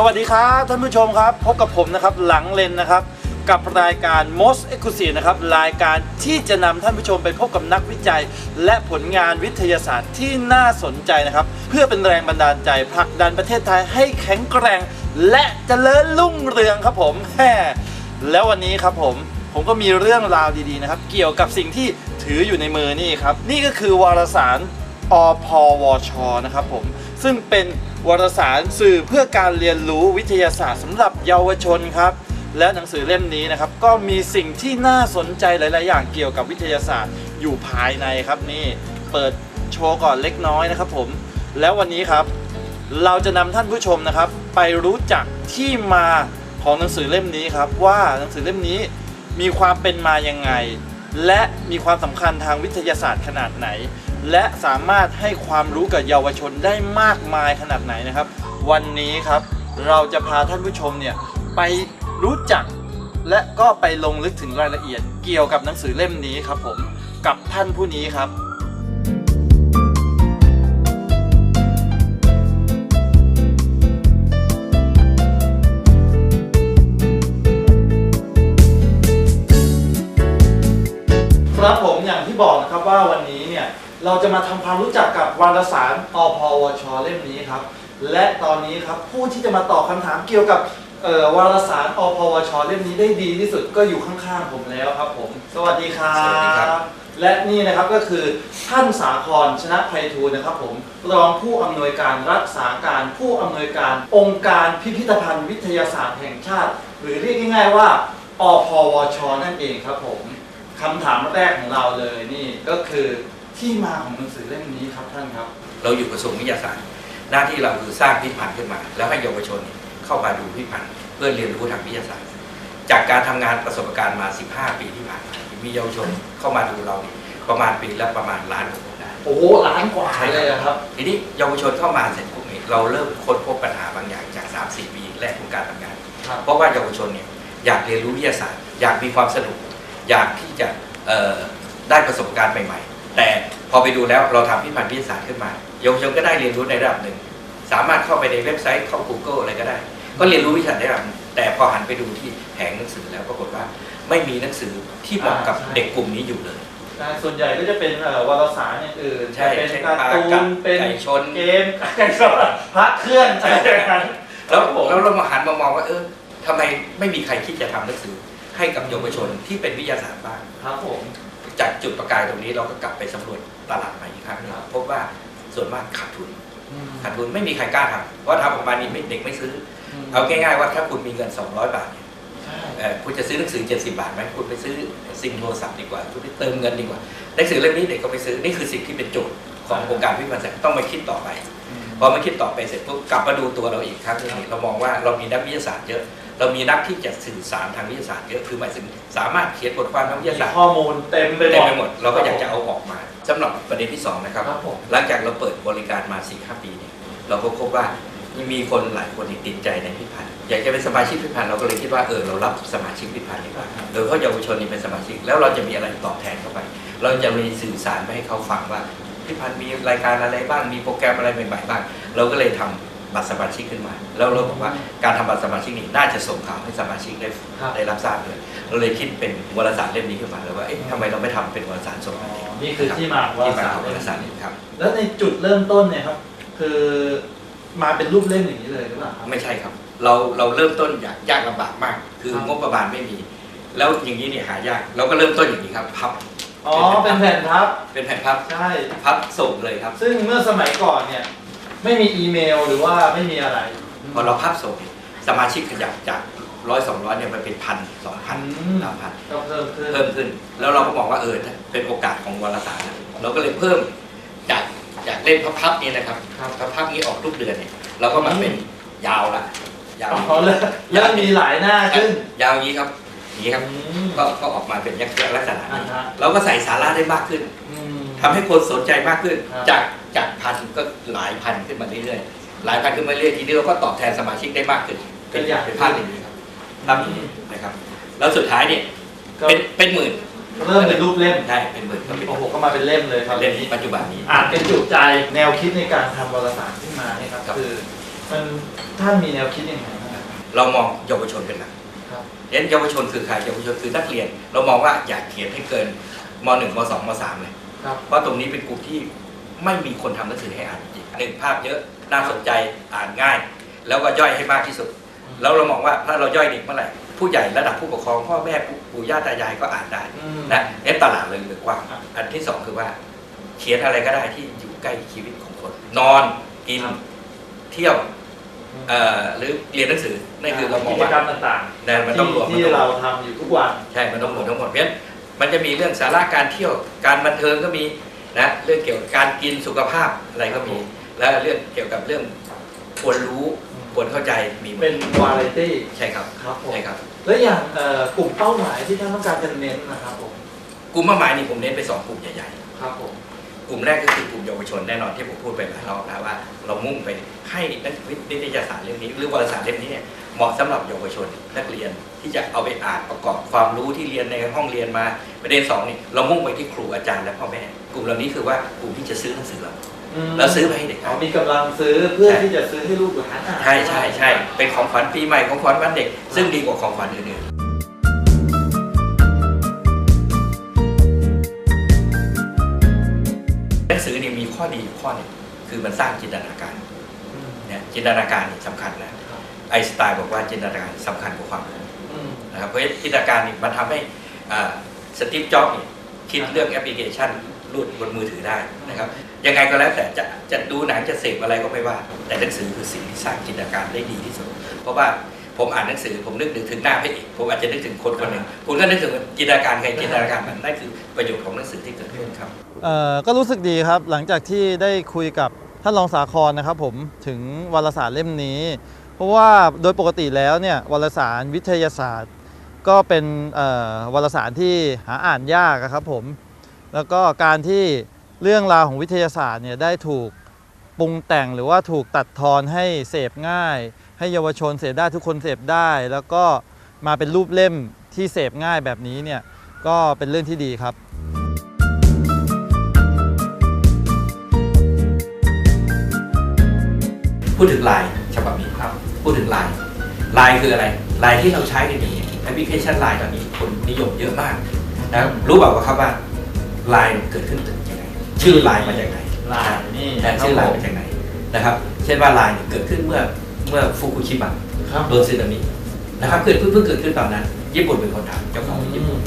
วสวัสดีครับท่านผู้ชมครับ พบกับผมนะครับหลังเลนนะครับ กับรายการ Most Exclusive นะครับรายการที่จะนำท่านผู้ชมไปพบกับนักวิจัย และผลงานวิทยาศาสตร์ที่น่าสนใจนะครับ เพื่อเป็นแรงบันดาลใจผลักดันประเทศไทยให้แข็งแกร่ง และเจริญรุ่งเรืองครับผมแฮ่แล้ววันนี้ครับผมผมก็มีเรื่องราวดีๆนะครับ เกี่ยวกับสิ่งที่ถืออยู่ในมือนี่ครับ นี่ก็คือวารสารอพวชนะครับผม ซึ่งเป็น วารสารสื่อเพื่อการเรียนรู้วิทยาศาสตร์สำหรับเยาวชนครับ และหนังสือเล่มนี้นะครับ ก็มีสิ่งที่น่าสนใจหลาย ๆ อย่างเกี่ยวกับวิทยาศาสตร์อยู่ภายในครับนี่เปิดโชว์ก่อนเล็กน้อยนะครับผม แล้ววันนี้ครับ เราจะนำท่านผู้ชมนะครับ ไปรู้จักที่มาของหนังสือเล่มนี้ครับ ว่าหนังสือเล่มนี้มีความเป็นมายังไง และมีความสำคัญทางวิทยาศาสตร์ขนาดไหน และสามารถให้ความรู้กับเยาวชนได้มากมายขนาดไหนนะครับ วันนี้ครับเราจะพาท่านผู้ชมเนี่ยไปรู้จักและก็ไปลงลึกถึงรายละเอียดเกี่ยวกับหนังสือเล่มนี้ครับผมกับท่านผู้นี้ครับครับผมอย่างที่บอกนะครับว่าวันนี้ เนี่ยเราจะมาทำความรู้จักกับวารสารอพวช เล่มนี้ครับ และตอนนี้ครับผู้ที่จะมาตอบคำถามเกี่ยวกับเอ่อวารสารอพวช เล่มนี้ได้ดีที่สุดก็อยู่ข้างๆผมแล้วครับผม สวัสดีครับสวัสดีครับและนี่นะครับก็คือท่านสาครชนะไพฑูรย์นะครับผมรองผู้อำนวยการรักษาการผู้อำนวยการองค์การพิพิธภัณฑ์วิทยาศาสตร์แห่งชาติ หรือเรียกง่ายๆว่าอพวช นั่นเองครับผม คำถามแรกของเราเลยนี่ก็คือ ที่มาของหนังสือเล่มนี้ครับท่านครับ เราอยู่กระทรวงวิทยาศาสตร์ หน้าที่เราคือสร้างพิพิธภัณฑ์ขึ้นมา แล้วให้เยาวชนเนี่ยเข้ามาดูพิพิธภัณฑ์เพื่อเรียนรู้ทางวิทยาศาสตร์ จากการทำงานประสบการณ์มา 15 ปีที่ผ่านมามีเยาวชนเข้ามาดูเราเนี่ยประมาณปีละประมาณล้านกว่าคนได้โอ้โหล้านกว่าเลยอะครับ ทีนี้เยาวชนเข้ามาเสร็จปุ๊บเนี่ยเราเริ่มค้นพบปัญหาบางอย่างจาก 3-4 ปีแรกของการทำงานครับเพราะว่าเยาวชนเนี่ยอยากเรียนรู้วิทยาศาสตร์ อยากมีความสนุก อยากที่จะเอ่อได้ประสบการณ์ใหม่ๆ แต่พอไปดูแล้วเราทำพิพิธภัณฑ์วิทยาศาสตร์ขึ้นมาเยาวชนก็ได้เรียนรู้ในระดับหนึ่ง สามารถเข้าไปในเว็บไซต์เข้า Google อะไรก็ได้ ก็เรียนรู้วิชาได้ระดับหนึ่งแต่พอหันไปดูที่แผงหนังสือแล้วปรากฏว่า ไม่มีหนังสือที่เหมาะกับอ่าใช่เด็กกลุ่มนี้อยู่เลย ส่วนใหญ่ก็จะเป็นเอ่อวารสารอย่างอื่นใช่เป็นเช่นการ์ตูปลากันดเป็นไก่ชนเกมไก่ชนพระเคลื่อนอะไรอย่างนั้นแล้วครับผมแล้วเรามาหันมามองว่าเออทำไมไม่มีใครคิดจะทำหนังสือให้กับเยาวชนที่เป็นวิทยาศาสตร์บ้างครับผม จากจุดประกายตรงนี้เราก็กลับไปสำรวจตลาดใหม่อีกครั้งหนึงพบว่าส่วนมากขาดทุนขาดทุนไม่มีใครกล้าทำเพราะทำออกมานี่ไม่เด็กไม่ซื้อ เอาง่ายๆว่าถ้าคุณมีเงิน 200 บาทเนี่ยใช่เอ่อคุณจะซื้อหนังสือ 70 บาทไหมคุณไปซื้อซิมโทรศัพท์ดีกว่าคุณไปเติมเงินดีกว่าหนังสือเล่มนี้เด็กก็ไปซื้อนี่คือสิ่งที่เป็นโจทย์ของโครงการพิพิธภัณฑ์สัตว์ต้องมาคิดต่อไปพอมาคิดต่อไปเสร็จปุ๊บกลับมาดูตัวเราอีกครั้งหนึงเรามองว่าเรามีนักวิทยาศาสตร์เยอะ เรามีนักที่จะสื่อสารทางวิทยาศาสตร์เยอะคือหมายถึงสามารถเขียนบทความทางวิทยาศาสตร์ข้อมูลเต็มไปหมเต็มดไปหมดเราก็อยากจะเอาออกมาสำหรับประเด็นที่สองนะครับครับผมหลังจากเราเปิดบริการมา4ีหปีเนี่ยเราก็พบว่ามีคนหลายคนที่ติดใจในพิพิธภัณฑ์อยากจะเป็นสมาชิกพิพิธภัณฑ์เราก็เลยคิดว่าเออเรารับสมาชิกพิพิธภัณฑ์ดีกว่าโดยเฉพาะเยาวชนนี่เป็นสมาชิกแล้วเราจะมีอะไรตอบแทนเข้าไป เราจะมีสื่อสารไปให้เขาฟังว่าพิพิธภัณฑ์มีรายการอะไรบ้างมีโปรแกรมอะไรใหม่ๆบ้างเราก็เลยทำ บัตรสมาชิกขึ้นมา แล้วเราบอกว่าการทำบัตรสมาชิกนี่น่าจะส่งข่าวให้สมาชิกได้ครับได้รับทราบเลยเราเลยคิดเป็นวารสารเล่มนี้ขึ้นมาแล้วว่าเอ๊ะทำไมเราไม่ทำเป็นวารสารส่งอ๋อมานี่คือที่มาของวารที่มาสารของวารสารนี่ครับ แล้วในจุดเริ่มต้นเนี่ยครับคือมาเป็นรูปเล่มอย่างนี้เลยหรือเปล่าครับไม่ใช่ครับ เราเราเริ่มต้นอยากยากลำบากมาก คือครับงบประมาณไม่มี แล้วอย่างนี้เนี่ยหายากเราก็เริ่มต้นอย่างนี้ครับพับอ๋อเป็นแผ่นพับเป็นแผ่นพับใช่พับส่งเลยครับ ซึ่งเมื่อสมัยก่อนเนี่ย ไม่มีอีเมลหรือว่าไม่มีอะไรพอเราพับส่งเนี่ยสมาชิกขยับจากร้อยสองร้อยเนี่ยมันเป็นพันสองพันอืมสามพันก็เพิ่มขึ้นเพิ่มขึ้น แล้วเราก็มองว่าเออเป็นโอกาสของวารสารนะเราก็เลยเพิ่มจากจากเล่มพับๆนี้นะครับครับพับๆนี้ออกทุกเดือนเนี่ยเราก็มาเป็นยาวละยาวอ๋อเลยเริ่มมีหลายหน้าขึ้น ยาวอย่างนี้ครับอย่างนี้ครับอืมก็ก็ออกมาเป็นยักษ์ลักษณะนี้อ่าฮะเราก็ใส่สาระได้มากขึ้นอืมทำให้คนสนใจมากขึ้นครับจากจาก พันก็หลายพันขึ้นมาเรื่อยๆหลายพันขึ้นมาเรื่อยๆทีนี้เราก็ตอบแทนสมาชิกได้มากขึ้นเป็นเป็นภาพอย่างนี้ครับภาพอย่างนี้นะครับ แล้วสุดท้ายเนี่ยก็เป็นเป็นหมื่นเริ่มเป็นรูปเล่มใช่เป็นหมื่นก็เป็นโอ้โหก็มาเป็นเล่มเลยครับเล่มนี้ปัจจุบันนี้อ่านเป็นจุใจแนวคิดในการทำวารสารขึ้นมาเนี่ยครับครับคือมันท่านมีแนวคิดยังไงบ้างครับเรามองเยาวชนเป็นหลักครับเน้นเยาวชนคือใครเยาวชนคือนักเรียน เรามองว่าอยากเขียนให้เกินม .1 ม .2 ม .3 เลยครับเพราะตรงนี้เป็นกลุ่มที่ ไม่มีคนทำหนังสือให้อ่านจริงหนึ่งภาพเยอะน่าสนใจอ่านง่าย แล้วก็ย่อยให้มากที่สุด แล้วเรามองว่าถ้าเราย่อยเด็กเมื่อไหร่ผู้ใหญ่ระดับผู้ปกครองพ่อแม่ปู่ปู่ย่าตายายก็อ่านได้อืมนะเน้นตลาดเลยหรือกว้างครับอันที่สองคือว่าเขียนอะไรก็ได้ที่อยู่ใกล้ชีวิตของคน นอนกินครับเที่ยวเอ่อหรือเรียนหนังสือนั่นคือเรามองกิจว่ากรรมต่างนั่นๆมันต้องรวมที่มันต้องเราทำอยู่ทุกวันใช่มันต้องรวมทั้งหมดเพราะฉะนั้นมันจะมีเรื่องสาระการเที่ยวการบันเทิงก็มี นะเรื่องเกี่ยวกับการกินสุขภาพอะไรก็มี แล้วเรื่องเกี่ยวกับเรื่องควรรู้ควรเข้าใจมีหมดเป็นวาไรตี้ใช่ครับครับผมใช่ครับ แล้วอย่างเอ่อกลุ่มเป้าหมายที่ท่านต้องการจะเน้นนะครับผมกลุ่มเป้าหมายนี่ผมเน้นไปสองกลุ่มใหญ่ครับผมๆกลุ่มแรกก็คือกลุ่มเยาวชนแน่นอนที่ผมพูดไปหลายรอบแล้วว่า เรามุ่งไปให้นักวิทยาศาสตร์เรื่องนี้ หรือวารสารเล่มนี้เนี่ย เหมาะสำหรับเยาวชนนักเรียนที่จะเอาไปอ่านประกอบความรู้ที่เรียนในห้องเรียนมาประเด็นสองนี่เรามุ่งไปที่ครูอาจารย์และพ่อแม่กลุ่มเหล่านี้คือว่ากลุ่มที่จะซื้อหนังสือเราแล้วซื้อไปให้เด็กอ๋อ่าอนมีกำลังซื้อเพื่อที่จะซื้อให้ลูกหลานอ่านใช่ใช่ใช่เป็นของขวัญปีใหม่ของขวัญวันเด็ก ซึ่งดีกว่าของขวัญอื่นๆหนังสือนี่มีข้อดีอยู่ข้อหนึงคือมันสร้างจินตนาการอืมเนี่ยจินตนาการนี่สำคัญนะครับ ไอน์สไตน์บอกว่าจินตนาการสำคัญกว่าความรู้อืมนะครับเพราะฉะนั้นจินตนาการนี่มันทำให้สตีฟจ็อบส์คิดเรื่องแอปพลิเคชันรูดบนมือถือได้นะครับยังไงก็แล้วแต่จะจะดูหนังจะเสพอะไรก็ไม่ว่า แต่หนังสือคือสิ่งที่สร้างจินตนาการได้ดีที่สุด เพราะว่าผมอ่านหนังสือผมนึกถึงหน้าพระเอกผมอาจจะนึกถึงคนคนหนึ่งคุณก็นึกถึงจินตนาการใครจินตนาการมันนั่นคือประโยชน์ของหนังสือที่เกิดขึ้นครับเอ่อก็รู้สึกดีครับหลังจากที่ได้คุยกับท่านรองสาครนะครับผมถึงวารสารเล่มนี้ เพราะว่าโดยปกติแล้วเนี่ยวารสารวิทยาศาสตร์ ก็เป็นวารสารที่หาอ่านยากครับผม แล้วก็การที่เรื่องราวของวิทยาศาสตร์เนี่ยได้ถูกปรุงแต่งหรือว่าถูกตัดทอนให้เสพง่าย ให้เยาวชนเสพได้ทุกคนเสพได้ แล้วก็มาเป็นรูปเล่มที่เสพง่ายแบบนี้เนี่ยก็เป็นเรื่องที่ดีครับพูดถึงไลน์ พูดถึงไลน์ไลน์คืออะไรไลน์ที่เราใช้กันอยู่แอปพลิเคชันไลน์ตอนนี้คนนิยมเยอะมากนะครับรู้เปล่าว่าครับว่าไลน์เกิดขึ้นยังไงชื่อไลน์มาจากไหนลายนี่แต่ชื่อไลน์มาจากไหนนะครับ เช่นว่าไลน์เกิดขึ้นเมื่อเมื่อฟุกุชิมะครับโดนสึนามินะครับเกิดเพิ่งเพิ่งเกิดขึ้นตอนนั้น ญี่ปุ่นเป็นคนทำเจ้าของเป็นญี่ปุ่น